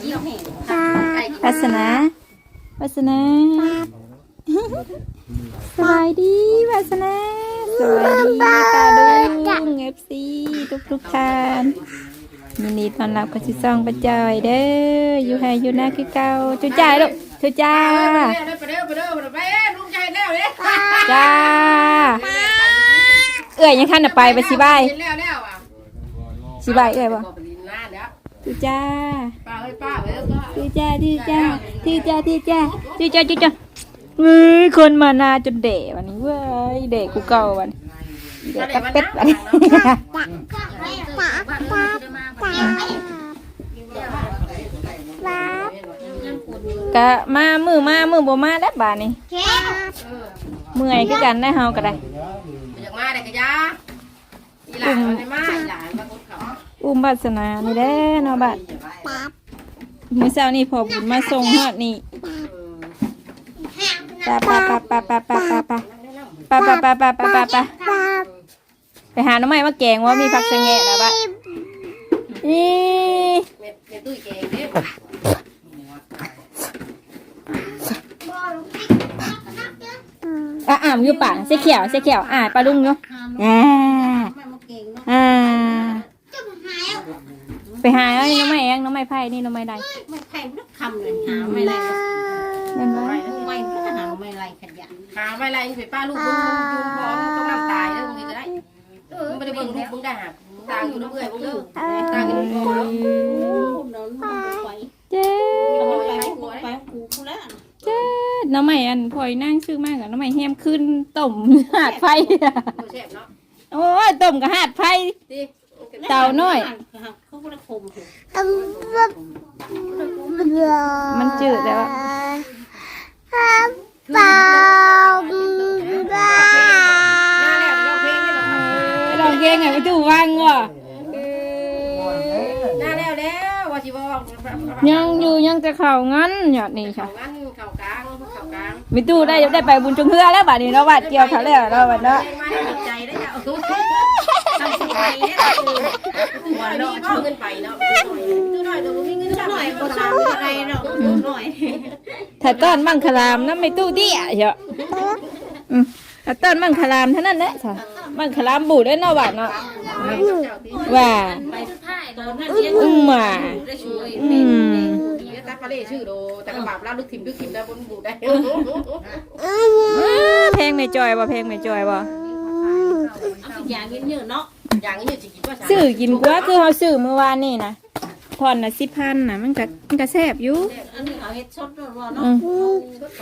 เยี่ยวแห้งวาสนาวาสนาสบายดีวาสนาสบายดีตาลุงเอฟซีทุกทุกๆท่านยินดีต้อนรับกับชิซองประจอยเด้ออยู่ให้อยู่หน้าคือเก่าจุจ้าลูกจุจ้าไปเด้อไปเด้อไปเด้อไปลุงใจแล้วเด้จ้าเอ้ยยังคันน่ะไปไปสิบายแล้วแล้วอะสิบายเอ้ยบ่ บอกไปลินหน้าแล้วจุจ้าป้าเฮ้ยป้าเฮ้ยป้าจุจ้าจุจ้าจุจ้าจุจ้าจุจ้าจุจ้าเฮ้ยคนมานาจนเดะวันนี้เว้ยเดะกูเก่าวันเดะตะเป็ดวันนี้กะมามือมามือบ่มาแล้วบาดนี้เมื่อยคือกันได้เฮาก็ได้อยากมาได้กะยาอีหลานไม่มาอีหลานมาคนเขา อุ้มบัสนานี่แหละเนาะบัดมื้อเช้านี่พอบุญมาส่งฮอดนี่ปะปะปะปะปะปะปะปะปะปะปะปะปะปะปะไปหาหน้ำไม้มาแกงว่ามีผักสะแงะแล้วบัดนี่เม็ดเม็ดตุ้ยแกงเด้อะอ่ามอยู่ป่าเสียเขียวเสียเขียวอ่าปลาลุงเนาะอ่าอ่า ไปหาไอ้น้องไม้เองน้องไม้ไผ่นี่น้องไม้ใดไม่ใช่นักคำเลยหาไม่ไรเห็นไหมไม่ไม่หาไม่ไรขยันหาไม่ไรนี่ไปป้าลูกมึงจูนพอต้องน้ำตายแล้วมึงจะได้มึงไม่ได้เบิ่งลูกมึงได้หาต่างอยู่น้ำเอื่อยมึงเด้อต่างอยู่น้ำพอแล้วนอนมันไปเจ๊ไปกูกูแล้วเจ๊น้องไม้อันพลอยนั่งชื่อมากอะน้องไม้แฮมขึ้นต้มหาดไฟอะตัวแซ่บเนาะโอ้ยต้มกับหาดไฟดิ เต่าน้อย เขาก็เลยคมมันจืดแล้วอะหน้าแล้วร้องเพลงให้เราลองเพลงไงไปตู้ว่างว่ะหน้าแล้วแล้วว่าสิบอกยังอยู่ยังจะเข่างั้นหยอดนี่ค่ะ เขางั้นเขากลางเขากลางมีตู้ได้ได้ไปบุญจงเฮือแล้วบัดนี้เราะบัดเกี่ยวเขาแล้วเราะบัดเนาะ มาให้ใจได้จ้ะ ไปเนี่ยหัวเราะเอาเงินไปเนาะดูหน่อยดูมีเงินหน่อยก็ก็ทำอะไรเนาะหน่อยถ้าต้อนมังคลามนั้นไม่ตู้เดี้ยเหรอถ้าต้อนมังคลามเท่านั้นแหละค่ะมังคลามบูดได้นาะบัดเนาะว่าไปสุดท้ายตอนนั้นเรียนอุ้มมาได้ช่วยอืมตาปลาเล่ชื่อโดแต่กระบาบลาลูกทิมลูกทิมได้บนบูได้อ้าเพลงไม่จอยบ่เพลงไม่จอยบ่เอาไปอย่างเยอะเนาะ อย่างนี้จะกินว่าซื้อกินกว่าคือเฮาซื้อเมื่อวานนี่นะผ่อนน่ะ10,000น่ะมันก็มันก็แซ่บอยู่อันนี้เขาเฮ็ดชดด้วยเนาะอืม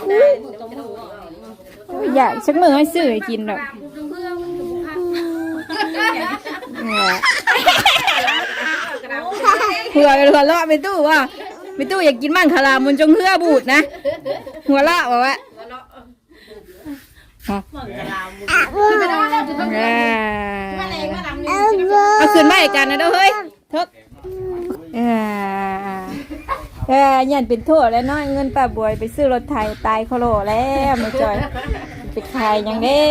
ได้ต้องรู้โอ้ยอยากสักมื้อให้ซื้อให้กินดอกเนี่ยเผื่อหัวเราะไปตู้ว่าไปตู้อยากกินมังคลามมันจงเฮือบูดนะ หัวเราะว่าว่าเมืองกะลาวอ่า เอาขึ้นมาอีกกันนะเด้อเฮ้ยทกอ่าเออยันเป็นโทษแล้วเนาะเงินป้าบวยไปซื้อรถไถตายโคโลแล้วมาจอยไปขายหยังเด้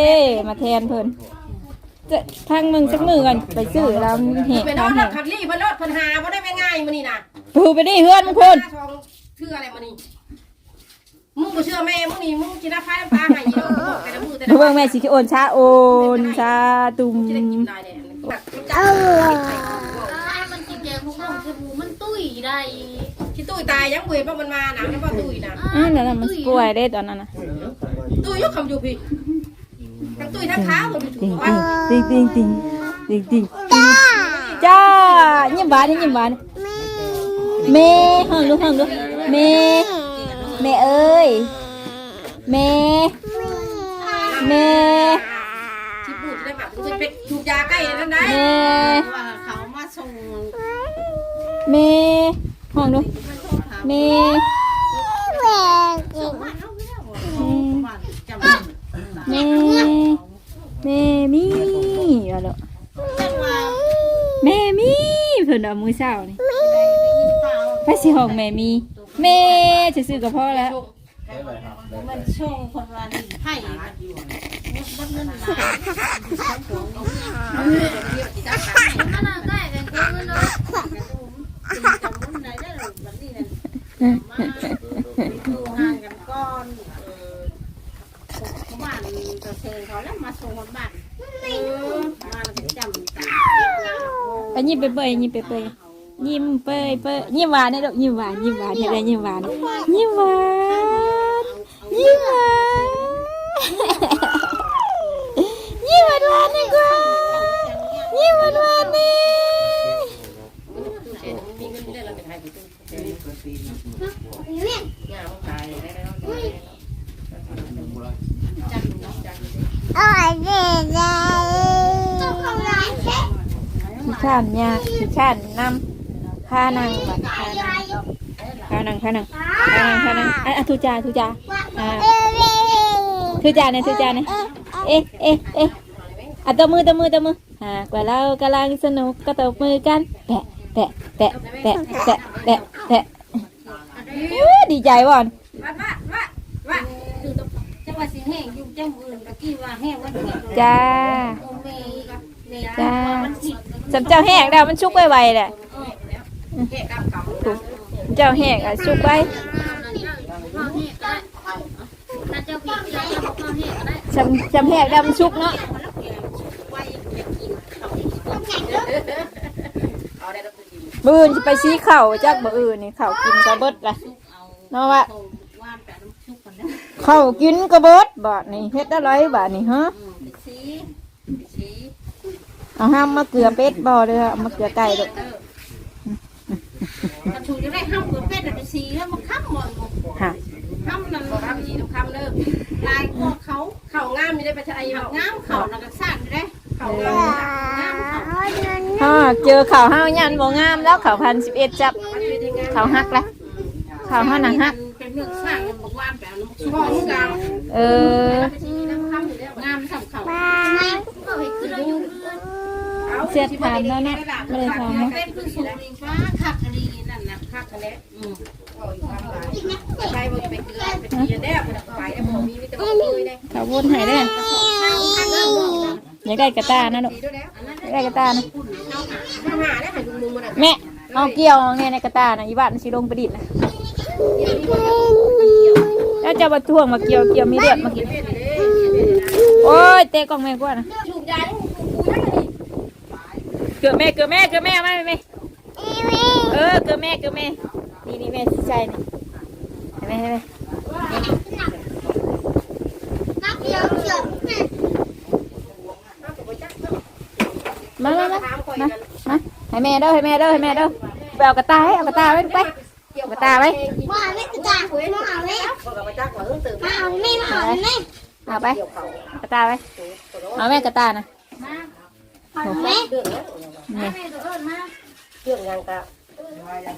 มาแทนเพิ่นจะทางมึงสักมือก่อนไปซื้อแล้วเห็นเป็นทาน้องงเห็นขัดลี่พันรถพันหาเพราะได้ไม่ง่ายมานี่นะปูไปดิเฮือนมึงพุ่นทองชื่ออะไรมานี่ มึงบ่เชื่อแม่มึงนี่มึงจินาฟ้าน้ำตาหายยี่ดอกบอกแต่ละมือแต่ดูละเบิ่งแม่สิโอนชาโอนชาตุ่มจะได้กินได้เนี่ยมันกินแกงพวกเราคือมันตุ้ยได้ที่ตุ้ยตายยังเบื่อเพราะมันมาหนังแล้วก็ตุ้ยนะอ่านั่นน่ะมันป่วยได้ตอนนั้นน่ะตุ้ยยกคำอยู่พี่ทั้งตุ้ยทั้งขาหมดอยู่ถูกว่าติงติงติงติงติงจ้ายิ้มหวานนี่ยิ้มหวานเมห้องลูกห้องลูกเม เมเอ้ยเมเมที่พูดได้แบบมึงเป็นถูกยาใกล้นั่นได้เมว่าเขามาส่งเมห้องลูกเมส่งมาเอาแล้วจำเมเมมี่ว่าลูกจังว่าแม่มีเพิ่นเอามือเช้านี่ไปสิห้องแม่มี แม่จะซื้อกับพ่อแล้วมันชว์คนว่าดิไผ่มันเงินหลายขนาดได้แต่เงินเนาะจำมันได้ได้แบบนี้นะดูห่างกันก่อนเออเขบ้านจะเชิญเขาแล้วมาส่งคนบ้านเออมาแล้วก็จำตาไปยิ้ไปเปยยิ้ไปเปย ยิ้มเปยเปยยิ้มหวานนะลูกยิ้มหวานยิ้มหวานเห็นอะไรยิ้มหวานยิ้มหวานยิ้มหวานยิ้มหวานหวานดีกว่ายิ้มหวานหวานนี่ตู้เชนมันมีเงินได้เราไปขายตู้เชนงามขายได้แล้วจังจังขี้ข้านยาขี้ข้านนำ พานังบัดพานังพานังพานังพานังอะอะทุจาทุจาอ่าทุจาเนี่ยทุจาเนี่ยเอ๊ะเอ๊ะเอ๊ะอะตบมือตบมือตบมือหากว่าเรากำลังสนุกก็ตบมือกันแปะแปะแปะแปะแปะแปะแปะอื้อดีใจบ่อนว่าว่าว่าจังหวัดสิงห์แห้งอยู่จังหวัดตะกี้ว่าแห้งวันแห้งจ้าจ้าสำเจ้าแห้งแล้วมันชุกไวๆแหละแค่กับกับถูก เจ้าแห้งอะชุกไว้จะผิดที่เราจะบอกมาแหกดำชุกเนาะเอาได้แล้วตู้เชนบืนจะไปชี้เข่าจักบ่อื่นนี่เข่ากินกระเบิดละเนาะวะเข่ากินกระเบิดบาทนี่เฮ็ดอะไรบาทนี่ฮะเอาห้ามมาเกลือเป็ดบ่อเด้อเอามาเกลือไก่เด้ อกระชูจะได้ห้ามเกิดเป็ดแต่สีแล้วมันข้ามหมดฮะห้ามนั่นบ่ทำสีทุกคำเด้อลายพวกเขาเข่างามมีได้ไปใช้เข่างามเขาแล้วก็สร้างได้เข่างามงามเขาฮะเจอข่าวห้าวยันบ่งามแล้วข่าวพันสิบเอ็ดจับมันเป็นยังไงข่าวฮักแล้วข่าวห้าหนังฮักเป็นเรื่องสร้างบอกว่าแบบน้ำชุบพ่อมึงกลางเอองามสับเขาเสียดถามแล้วนะไม่ได้ถามนะ นั่นนะคักคะแนนอืมใช่บ่ไปเกลือไปเทียนได้ไปไปได้บ่มีมีแต่บ่เคยได้ข่าววนให้เด้ออยากได้กระตานะลูกดีด้วยแล้วอยากได้กระตานะถ้าหาได้หาดูมุมมันอะแม่เอาเกี่ยวเอาเนี่ยในกระตานะอีบ้านสิลงไปดิดนะแล้วจะมาทวงมาเกี่ยวเกี่ยวมีเลือดมากินโอ้ยเตะกล้องแม่กว่านะถูกยานี่กูยังไงเกือบแม่เกือบแม่เกือบแม่มาแม่ เออเกือบแม่เกือบแม่ นี่นี่แม่สิใจนี่เห็นไหมเห็นไหมมามามาถามคอยมากันมาให้แม่เด้อให้แม่เด้อให้แม่เด้อไปเอากระตาให้เอากระตาไว้ไปกระตาไว้ว่าไม่กระตาคุยมาเอาเลยบอกกับมาจักว่าเพิ่งตื่นมาเอาไม่มาเอาไปเอาไปเกี่ยวเขากระตาไว้เอาแม่กระตานะแม่เรื่องแล้ วนี่เรื่องงานกะ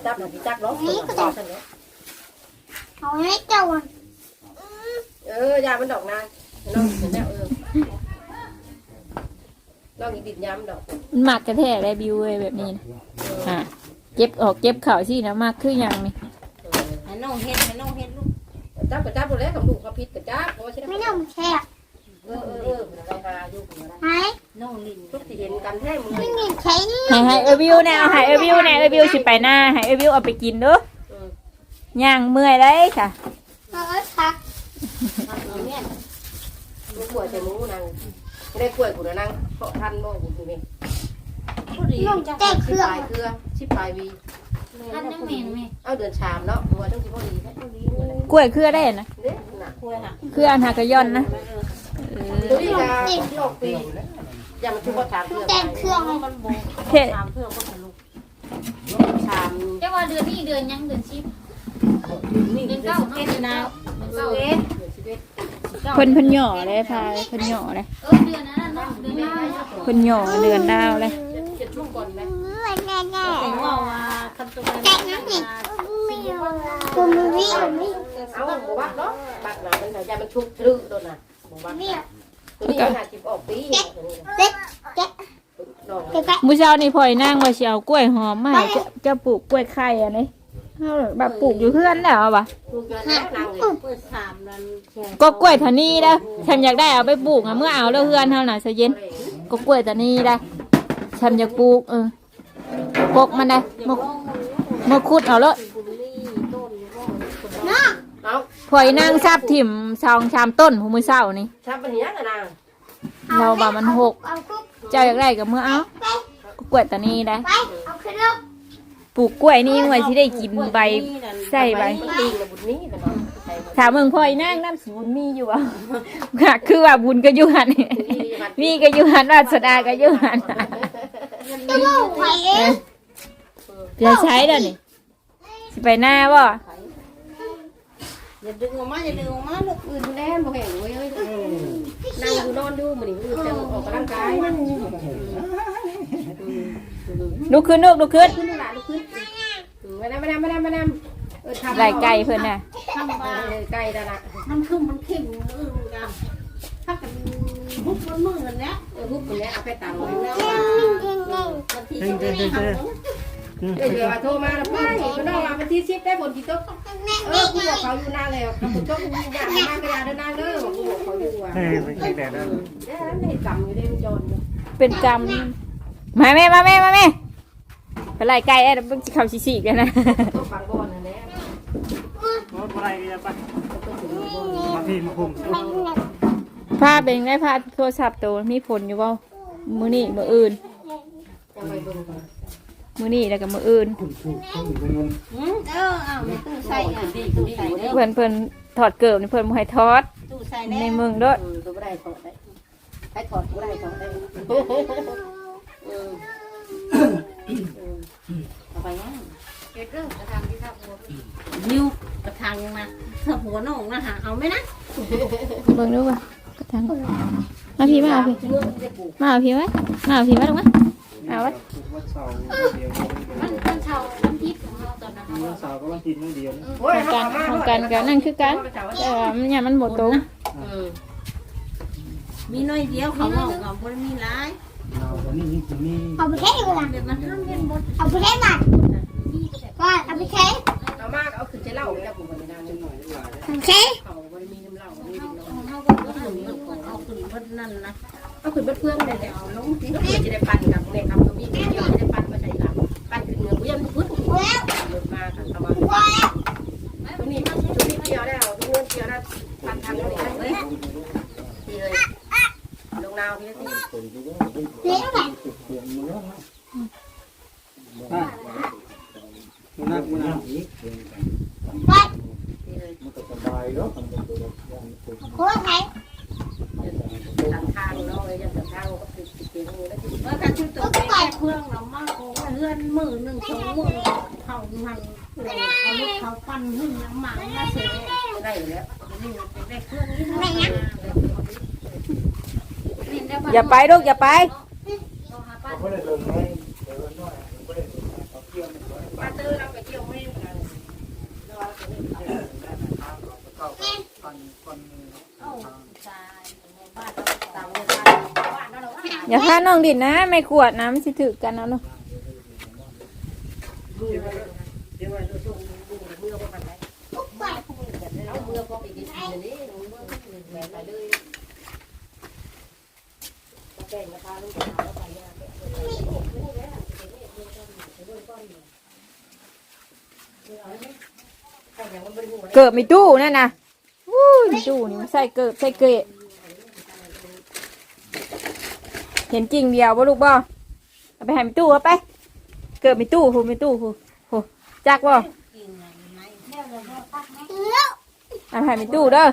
จับหนูจักเนาะต่อฉันเนาะเอาให้เจ้าเออยามันดอกนางน้องเห็นแล้วเออน้องอีติดยามดอกมันหมักกระแทกได้บิวเว้ยแบบนี้นะอะเจ็บออกเจ็บเข่าสินะมากคือหยังนี่ให้น้องเฮ็ดให้น้องเฮ็ดลูกจับกับจับหมดแล้วกับลูกเขาพิษกับจับเพราะว่าใช่ไหมไม่ต้องแค่ เออเออเออเราหาอยู่กันหายน้องลินทุกที่เห็นกันแท้มึงไม่มีใช้ให้ให้เออบิวแน่เอาให้เออบิวแน่เออบิวสิไปหน้าให้เออบิวเอาไปกินเด้อย่างเมื่อยเลยค่ะเราก็ทักเนี่ยมึงกล้วยใส่มึงนางไม่ได้กล้วยกูนะนางเพาะทันบ่กูกูนี่ผู้ดีน้องแก้เคชิรื่องปลายเครือชิปปลายวีท่านยังแม่นแม่เอาเดือนชามเนาะมัวต้องชิพอดีแท้กล้วยเครือได้นะเด้น่ะคุยค่ะเครืออันหากระย่อนนะ เออตัวนี้จะที่ออกปีอย่ามันชุบชามเครือแต่เครื่องมันโบเทตามเพื่อนก็ทะลุชามแต่ว่าเดือนนี้เดือนยังเดือนชิปเดือนเก้าเก้าเก้าเนาะเก้าเดือนเก้าเก้าเอ๊ะเพิ่นเพิ่นหย่อเลยพายเพิ่นหย่อเลยเออเดือนนั้นน่ะเนาะเดือนนี้เพิ่นหย่อเดือนดาวเลยจะชุ่มก่อนไหมไม่แน่แน่แต่ว่าว่าคำตัวแต่นั่นอีกไม่เอาตัวมือวิ่งไม่เอาหมูบักเนาะบักน่ะมันอย่ามันชุบทะลุตัวน่ะ หมูบักเนี่ยตัวนี้ขนาดชิบออกปีเด็กเด็กดอกเด็กมื้อเช้านี่พ่อยนางว่าสิเอากล้วยหอมมาให้จะจะปลูกกล้วยไข่อันนี้เฮาแบบปลูกอยู่เฮือนแล้วอะวะลูกแล้วนางเลยเปิดสามนั้นแค่ก็กล้วยทานีนะฉันอยากได้เอาไปปลูกอะเมื่อเอาแล้วเฮือนเท่าน่ะซะเย็น ก็กล้วยทานีนะฉันอยากปลูกเออปกมันนะมามาขุดเอาแล้ว บุรีต้นว่า พอยนางทราบถิ่มชองชามต้นหูมือเศร้านี่ ชับมันเนี้ยกันนางเราว่ามันหก เอาคุกเจ้าอยากได้กับเมื่อเอาก็กล้วยตานี้ได้ ไปเอาขึ้นลูกปลูกกล้วยนี่ไว้ที่ได้กินใบ ใส่ใบ มันตีนกับบุญนี้นะเนาะใส่ถามเมืองพอยนางน้ำสบุญมีอยู่บ่ ค่ะคือว่าบุญก็อยู่หัน มีก็อยู่หันวาสนาก็อยู่หันจะบอกใครเองจะใช้เด้อนี่สิไปหน้าบ่ อย่าดึงออกมาอย่าดึงออกมาลูกอื่นแน่นบ่แห้งเว้ยเอ้ยนั่งอยู่นอนดูมันนี่อื่นจะออกกำลังกายลุกขึ้นลูกลุกขึ้นขึ้นหลานลุกขึ้นมาดามมาดามมาดามมาดามเออทำไก่ไก่เพิ่นน่ะทำว่าไก่นั่นน่ะมันคือมันเข้มอื่นกันถ้ากันบุกมันมือกันเนี้ยเออฮุบคนนี้เอาไปตังเลยแล้วว่าวันที่จะได้ทำ เดี๋ยวโทรมาแล้วพี่ก็น้องว่าวันที่10ได้ผลกี่ต๊กเออกูบอกเขาอยู่นานแล้วกับผลต๊กกูอยากมากก็อยากเดินนานเด้อกูบอกเขาอยู่ว่าเฮ้ยไม่ใช่แต่นั้นเด้ไม่จำอยู่ได้จนเป็นกรรมมาแม่มาแม่มาแม่ไปไล่ไก่เอ้ยเบิ่งสิเข้าสิสิกันนะต้องฟังก่อนนั่นแหละรถอะไรกันไปมาพี่มาคุมภาพเป็นไงภาพโทรศัพท์ตัวมีผลอยู่บ่มื้อนี้มื้ออื่นยังไปเบิ่งก่อน มื้อนี้แล้วก็มื้ออื่นเออเอาในตู้ใส่อะตู้ใส่เด้อเพิ่นเพิ่นถอดเกิบนี่เพิ่นบ่ให้ถอดตู้ใส่ในแน่เมืองเด้อเออตัวไม่ได้ถอดได้ให้ถอดก็ได้ถอดได้เออเอาไปยังเกิดเรื่องกระทำที่ทับหัวยิวกระทังนะถ้าหัวน้องนะหาเอาไหมนะเบิ่งดูว่ากระทังมาพี่มาเอาพี่เมื่อจะปลูกมาเอาพี่ไว้มาเอาพี่ไว้ลงมา เอาไว้วันเสาร์เดียวมันเป็นชาวน้ำทิพย์ของเราตอนนั้นวันเสาร์ก็วันกินมื้อเดียวโอ้ยของกันของกันกันนั่นคือกันแต่ว่ามันเนี่ยมันบ่ตรงมีน้อยเดียวเขาบอกกับบนมีหลายเราวันนี้นี่นี่เอาไปแค่เวลาเดี๋ยวมันห้ามเล่นบนเอาไปแค่บัตรก่อนเอาไปแค่เอามากเอาขึ้นจะเล่าจะปลูกกันนานจังหน่อยเอาแค่เขาบริมีน้ำเหล้ามีน้ำเหล้าเอาบนเอาขึ้นบนนั่นนะ เอาขึ้นเพื่อนเลยเอาลงที่เพื่จะได้ปั่นกับเนี่ยครับก็มีเกี่ยวจะได้ปั่นมาใส่หลังปั่นขึ้นเงินกูยังพึ่งเกิดมาค่ะประมาณตรงนี้ตรงนี้เกี่ยวได้เอาตรงนู้นเกี่ยวได้ปั่นทางนี้เลยดีเลยลงนาวพี่ที่ เลี้ยงแบบ มันน่ามันน่าอีก บัตร ดีเลย มันก็สบายเนาะ โค้ดไหน ทางทางเนาะเลยยังทางก็ติดติดติดงูแล้วที่ เมื่อการชุดตัวแก่เครื่องเรามากโอ้เลื่อนมือหนึ่งสองมือเขาหันเอาลูกเขาปั้นหุ่นน้ำหมังน่าเสีย ได้อยู่แล้ว นี่เป็นได้เครื่องนี้นะ อย่าไปลูกอย่าไปไม่ได้ลงให้ปลาตื้อเราไปเที่ยวไม่ได้ตามเวลาบ้านนั่นและว่าอย่าพาน้องดินนะ ไม่ขวดนะมันสิถึกกันเอาเนะดูไปเดี๋ยวเราส่งดูเมื่อวันไหนเอาเมื่อพอไปกินอันนี้เมื่อแหวนไปเลย แก่งราคาลูกสาวไปยาแก่ตู้นั่นนะอู้ยมีตู้นี่มันใส่เกิบใส่เกะเห็นกิ่งเดียวบ่ลูกบ่เอาไปให้มีตู้เอาไป เกิบมีตู้หูไมีตู้หูหูจักบ่เอาไปให้มีตู้เด้อ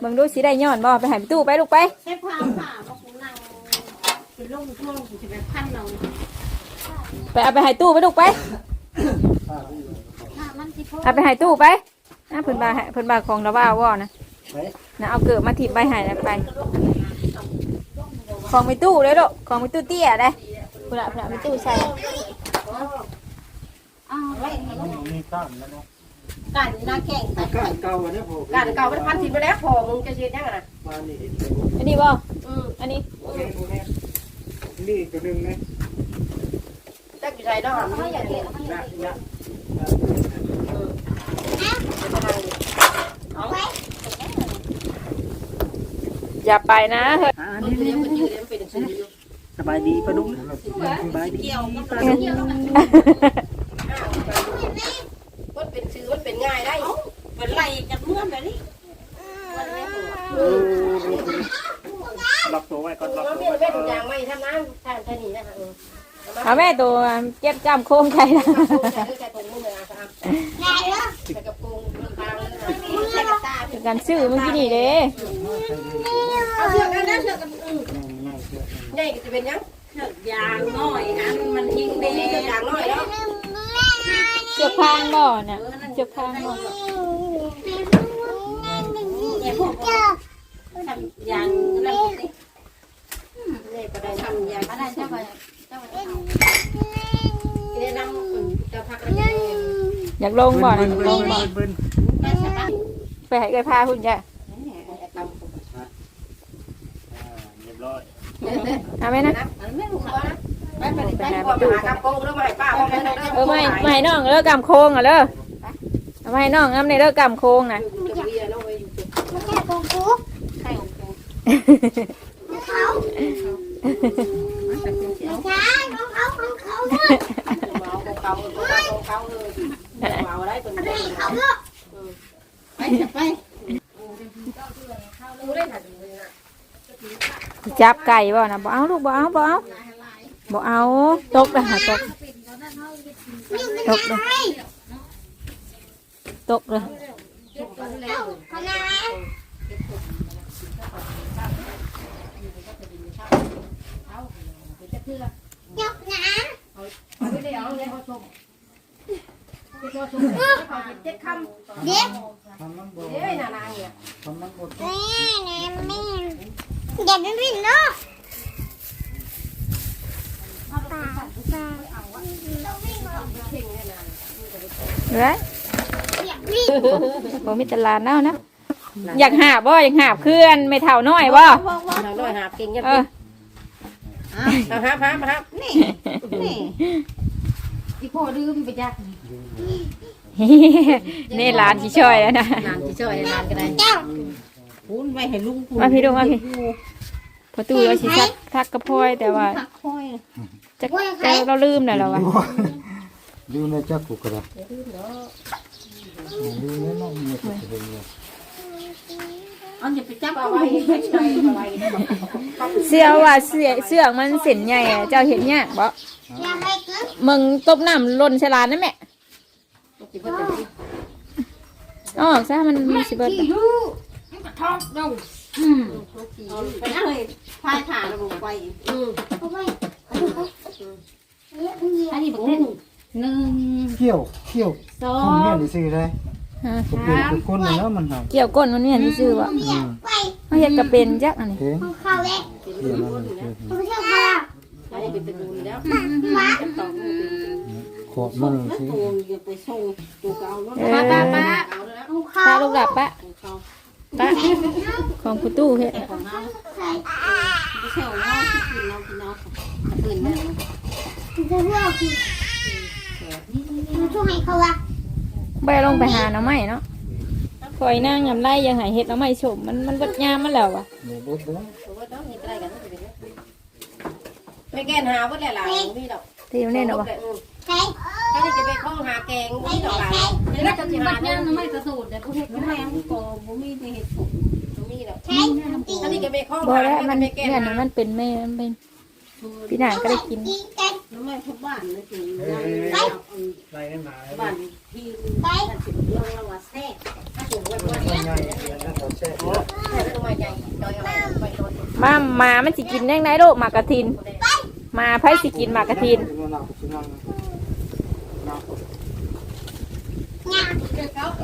เบิ่งดูสิได้ย้อนบ่ไปให้มีตู้ไปลูกไปใช้ผ้าผ้า เป็นล่มช่วงคุณจะไปพันเราไปเอาไปให้ตู้ไปลูกไปมันสิพเอาไปให้ตู้ไปนะเพิ่นบาให้เพิ่นบาของระว่าว่านะนะเอาเกิดมาถีบใบใหายแล้วไปของไปตู้เลยลูกของไปตู้เตี้ยได้พุ่นละพุ่นละไปตู้ใส่มีตั้งแล้วเนาะการหน้าแข่งแต่ก้านเก่าอันนี้ผมการเก่ามันพันทิพย์ไปแล้วพอมึงจะเชียร์ยังไงมานี่อันนี้บ่อืมอันนี้ นี่ตัวนึงนะจักอยู่ใจเนาะไม่อยากเห็นนะนะอย่าไปนะเฮ้ยอ่ามันนี่เป็นนี่ยังมันยืดมันเป็นชื่ออยู่สบายดีปะดุ้งสบายดีเกี่ยวกับมันเป็นชื่อมันเป็นง่ายได้เป็นไรจากมือมื่อแบบนี้วันนี้ตัว เออ ล็อกตัวไว้ก่อนล็อกเราตัวเมียไว้นแม่ก่ทุอกอนย่างไม่ทำน้ำทานแค่นี้นะคะเออเอาแม่ตัวเก็บจ้ำโค้งใครนะใส่ตรงมือเลยนะครับใหญ่แล้วใส่กระปุกเรื่องตาเลยนะใส่กระตาเป็นการซื้อเมื่อกี้นี่เด้เอาเชือกกันนะเชือกกันอืมใหญ่ก็จะเป็นยังเชือกยางน้อยอันมันยิงเด้เชือกยางน้อยแล้วเชือกพางบ่น่ะเชือกพางบ่เนี่ยพวก ทำยางนั่นสิใหญ่ก็ได้ทำยางอะไรเจ้าไปเจ้าไปเอาแนะนำจะพักอะไรอยากลงบ่น่ะบึ้นอยากลงบ่บึ้นได้ใช่ปะไปให้เอ้ยพาคุณจ้ะเรียบร้อยเอาไหมนะไม่รู้หัค่ะวนะไปไปไปพ่อมาหากำโปงแล้วมาให้ป้าเออไม่ไม่น้องเลิกกำโค้งอะเลิกเอามาให้น้องน้ำในเลิกกำโค้งนะ จะไปรู้ได้ค่ะดูเลยนะจับไก่บ่นะบ่เอาลูกบ่เอาบ่เอาบ่เอาตกเลยหาตกตกเลยตกเลย เขาไง ยกนะไม่ได้เอาเลยเขาชมเขาชมเขาเจ็ดคำเด็กเอ้ยนานๆเนี่ยแม่แม่แม่อย่าไปวิ่งเนาะป่าป่าเฮ้ยอย่าวิ่งบ่มีตลาดเน่านะอยากหาบบ่อยากหาบเพื่อนไม่เท่าน้อยบ่เราลอยหาเก่งยัง เออเอาฮับฮับฮับนี่นี่อีพ่อดื้มไปจักนี่ร้านที่ช่วยแล้วนะนานที่ช่วยนานก็ได้เจ้าพูนไปให้ลุงพูมาพี่ดูมาพี่พอตู้เราสิทักทักกระพลอยแต่ว่าทักค่อยจะแต่เราลืมน่ะแล้ววะดูในจักกุกระดูในน้องเมียก็จะเป็นเนี่ยเอาอย่าไปจับป้าเอาไว้ไว้ไม่ใช่ป้าไว้เสื้อว่าเสื้อเสื้อมันเส้นใหญ่อะเจ้าเห็นเนี่ยบ่อย่าไปเกินมึงตบน้ำล่นใส่ลานนั่นแม่อ๋อซะมันมีสิเบิดท้องลงอืมไปนั่งเลยพายขาลงไปเอาไว้เนี่ยคุณอันนี้บอกเล่นหนึ่งเขี้ยวเขี้ยวสอทำงเนี่ยนี่สิได้ฮะ ก็เป็นทุกคนเลยเนาะมันหาเกี่ยวก้นมันเนี่ยซื่อๆว่ะเรียกไปเขาเฮ็ดก็เป็นจักอันนี้เห็นของเขาเล็กเดี๋ยวมันเกิดของเจ้าค่ะอันนี้เป็นตูนแล้วมาขอบมันแล้วสิตัวอย่าไปส่งตัวเก่าแล้วเออป้าป้าเอาแล้วของเขาป้าลูกหลับปะของเขาปะของคุณตู้เฮ็ดของเราใส่ไม่ใช่ของเราที่กินเรากินเราตื่นแล้วจะเลือกคือมันช่วยให้เขาละ บ่ได้ลงไปหาหน่อไม้เนาะคอยนั่งยำไรยังหายเฮ็ดหน่อไม้ชมมันมันเบิดยามมันแล้วว่ะเดี๋ยวเบิดเด้อตัวต้องมีอะไรกันไม่แกนหาว่าแหละหลายมีดอกที่นี่เนาะว่ะใส่ถ้าจะไปคล้องหาแกงมีดอกหลายเดี๋ยวแล้เราวจะจะหาบัดเนี่ย่ายงไม่กระสูดแต่กูเห็นไม่แม่ก็บ่มีในเหตุผลมีดอกใส่ตีถ้าที่จะไปคล้องบ่หาแล้วมันไม่แกนเนี่ยหามันเป็นแม่มันเป็น พี่นางก็ได้กินตีกันแล้วไม่ทุกบ้านเลยถึงไล่กันมาบ้านที่ไปบ้านสิบเรื่องละว่าแท้ถูกไว้ไว้ง่ายๆแล้วเขาตัวใหญ่จอยไปโดนมามามันสิกินได้ไงลูกหมากกระทิน มาไผสิกินหมากกระทินเป็นเราสินั่ง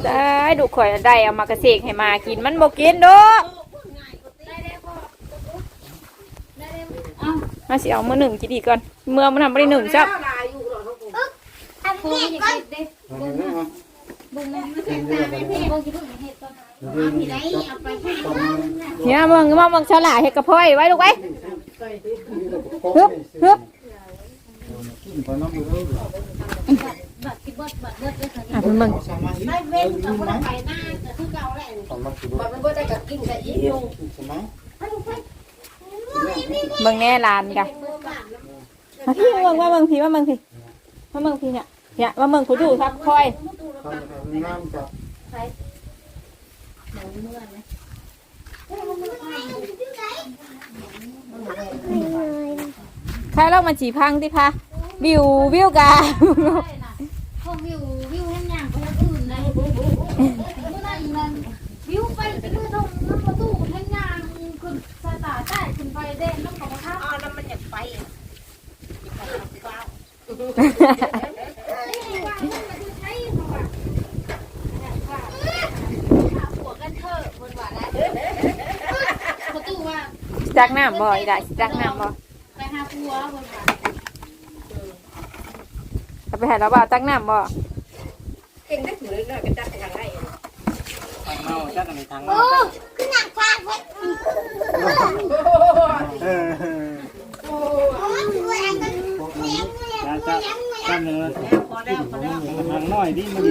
ได้ดูข่อยได้เอามากระเสกให้มากินมันบ่กินดอกมาสิเอามือหนึ่งกินอีกก่อนเมื่อมันทำไม่ได้หนึ่งซับลายอยู่หรอทุกคนเอาเรียกก่อนเอาเด้อมาบุ้งเห็นตาไม่เห็นบุ้งที่เห็นตอเดี๋ยวนี้จับไปให้ตำเนี่ยมึงมึงมึงฉลาดเฮ็ดกระเพาะไว้ลูกไว้ฮึบฮึบกินไปน้ำอยู่เลยบัดที่บัดบัดเบิดเลยค่ะมึงสามาหิได้เว้นก็บ่ได้ไปหน้าแต่คือเก่าแหละมันสิมันบ่ได้กับกินกับอีกอยู่ ใช่ไหมมึงแน่ลานกันมาพี่มึงว่ามึงพี่ว่ามึงพี่ว่ามึงพี่เนี่ยเนี่ยว่ามึงกูดูครับคอยให้น้ำกับใครเล่ามาจีพังที่พะวิววิวกาห้องวิววิวแห้งย่างไปทางอื่นเลยเมื่อนั้นนั่นวิวไปที่มือตรงน้ำประตูแห้งย่างขึ้นสาตาใต้ขึ้นไปเด่ จักน้ำบ่อีได้จักน้ำบ่ไปหาผัวบนว่าเอาไปให้เราบ่าวตักน้ำบ่เก่งได้ถือเลยก็จัดทางไรทางเมาจักกันในทางโอ้เมาขึ้นหนักฟาดเว้ย จับจับหนื้วพอแล้พอแล้วมัน้อยดิมัน